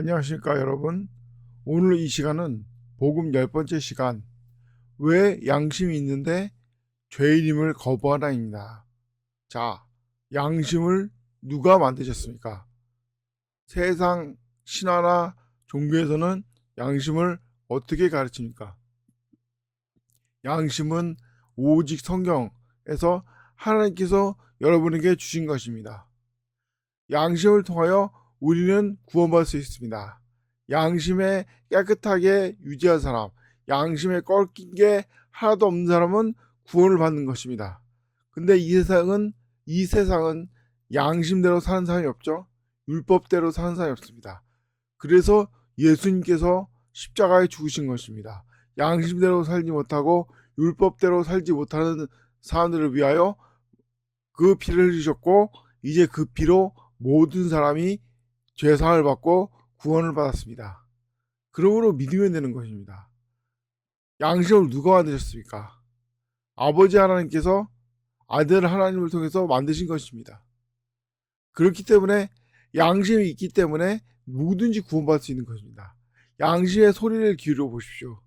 안녕하십니까 여러분. 오늘 이 시간은 복음 열 번째 시간 왜 양심이 있는데 죄인임을 거부하나입니다. 자, 양심을 누가 만드셨습니까? 세상 신화나 종교에서는 양심을 어떻게 가르칩니까? 양심은 오직 성경에서 하나님께서 여러분에게 주신 것입니다. 양심을 통하여 우리는 구원받을 수 있습니다. 양심에 깨끗하게 유지한 사람, 양심에 꺾인 게 하나도 없는 사람은 구원을 받는 것입니다. 근데 이 세상은 이 세상은 양심대로 사는 사람이 없죠. 율법대로 사는 사람이 없습니다. 그래서 예수님께서 십자가에 죽으신 것입니다. 양심대로 살지 못하고 율법대로 살지 못하는 사람들을 위하여 그 피를 흘리셨고 이제 그 피로 모든 사람이 죄사함을 받고 구원을 받았습니다. 그러므로 믿으면 되는 것입니다. 양심을 누가 만드셨습니까? 아버지 하나님께서 아들 하나님을 통해서 만드신 것입니다. 그렇기 때문에 양심이 있기 때문에 누구든지 구원받을 수 있는 것입니다. 양심의 소리를 기울여 보십시오.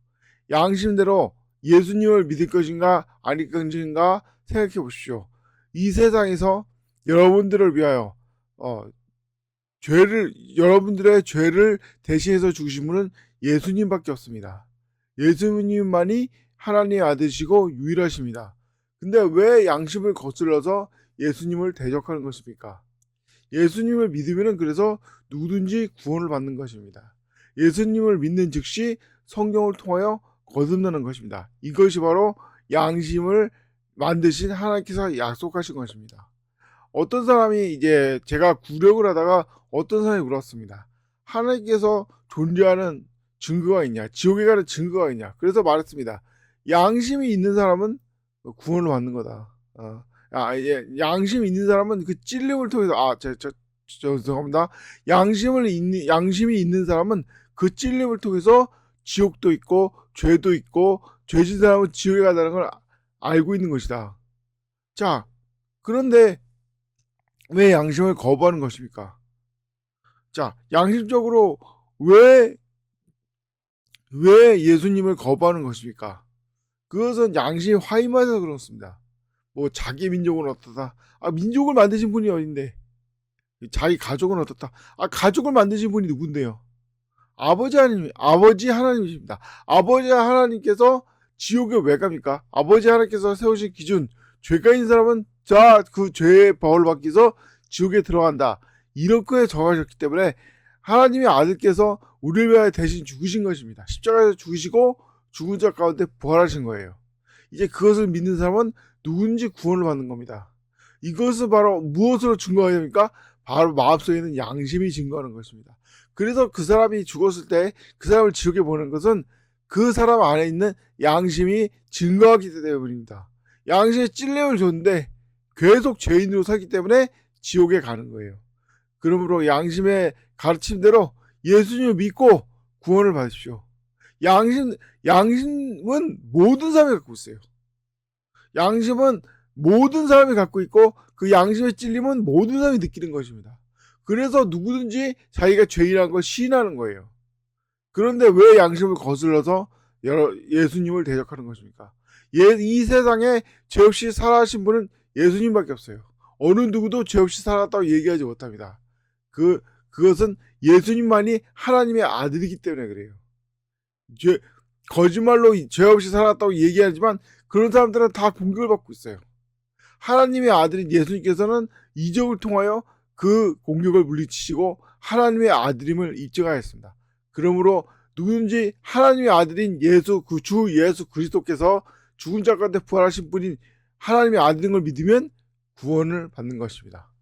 양심대로 예수님을 믿을 것인가 아닐 것인가 생각해 보십시오. 이 세상에서 여러분들을 위하여 어, 죄를 여러분들의 죄를 대신해서 죽으신 분은 예수님밖에 없습니다. 예수님만이 하나님의 아들이시고 유일하십니다. 근데 왜 양심을 거슬러서 예수님을 대적하는 것입니까? 예수님을 믿으면 그래서 누구든지 구원을 받는 것입니다. 예수님을 믿는 즉시 성경을 통하여 거듭나는 것입니다. 이것이 바로 양심을 만드신 하나님께서 약속하신 것입니다. 어떤 사람이 이제 제가 구력을 하다가 어떤 사람이 물었습니다. 하나님께서 존재하는 증거가 있냐? 지옥에 가는 증거가 있냐? 그래서 말했습니다. 양심이 있는 사람은 구원을 받는 거다. 어. 아, 예, 양심이 있는 사람은 그 찔림을 통해서 아, 저, 저, 저, 죄송합니다. 양심을 있는 양심이 있는 사람은 그 찔림을 통해서 지옥도 있고 죄도 있고 죄진 사람은 지옥에 간다는 걸 알고 있는 것이다. 자, 그런데 왜 양심을 거부하는 것입니까? 자, 양심적으로 왜, 왜 예수님을 거부하는 것입니까? 그것은 양심이 화임해서 그렇습니다. 뭐, 자기 민족은 어떻다. 아, 민족을 만드신 분이 어딘데? 자기 가족은 어떻다. 아, 가족을 만드신 분이 누군데요? 아버지 하나님, 아버지 하나님이십니다. 아버지 하나님께서 지옥에 왜 갑니까? 아버지 하나님께서 세우신 기준, 죄가 있는 사람은 자, 그 죄의 벌을 받기 위해서 지옥에 들어간다. 거에 정하셨기 때문에 하나님의 아들께서 우리를 위하여 대신 죽으신 것입니다. 십자가에서 죽으시고 죽은 자 가운데 부활하신 거예요. 이제 그것을 믿는 사람은 누군지 구원을 받는 겁니다. 이것은 바로 무엇으로 증거해야 됩니까? 바로 마음속에 있는 양심이 증거하는 것입니다. 그래서 그 사람이 죽었을 때 그 사람을 지옥에 보는 것은 그 사람 안에 있는 양심이 증거하기 때문입니다. 양심에 찔림을 줬는데 계속 죄인으로 살기 때문에 지옥에 가는 거예요. 그러므로 양심의 가르침대로 예수님을 믿고 구원을 받으십시오. 양심, 양심은 모든 사람이 갖고 있어요. 양심은 모든 사람이 갖고 있고 그 양심의 찔림은 모든 사람이 느끼는 것입니다. 그래서 누구든지 자기가 죄인한 걸 시인하는 거예요. 그런데 왜 양심을 거슬러서 예수님을 대적하는 것입니까? 예, 이 세상에 죄 없이 살아신 분은 예수님밖에 없어요. 어느 누구도 죄 없이 살았다고 얘기하지 못합니다. 그, 그것은 예수님만이 하나님의 아들이기 때문에 그래요. 죄, 거짓말로 죄 없이 살았다고 얘기하지만 그런 사람들은 다 공격을 받고 있어요. 하나님의 아들인 예수님께서는 이적을 통하여 그 공격을 물리치시고 하나님의 아들임을 입증하였습니다. 그러므로 누구든지 하나님의 아들인 예수 그 주 예수 그리스도께서 죽은 자 가운데 부활하신 분인 하나님의 아들인 걸 믿으면 구원을 받는 것입니다.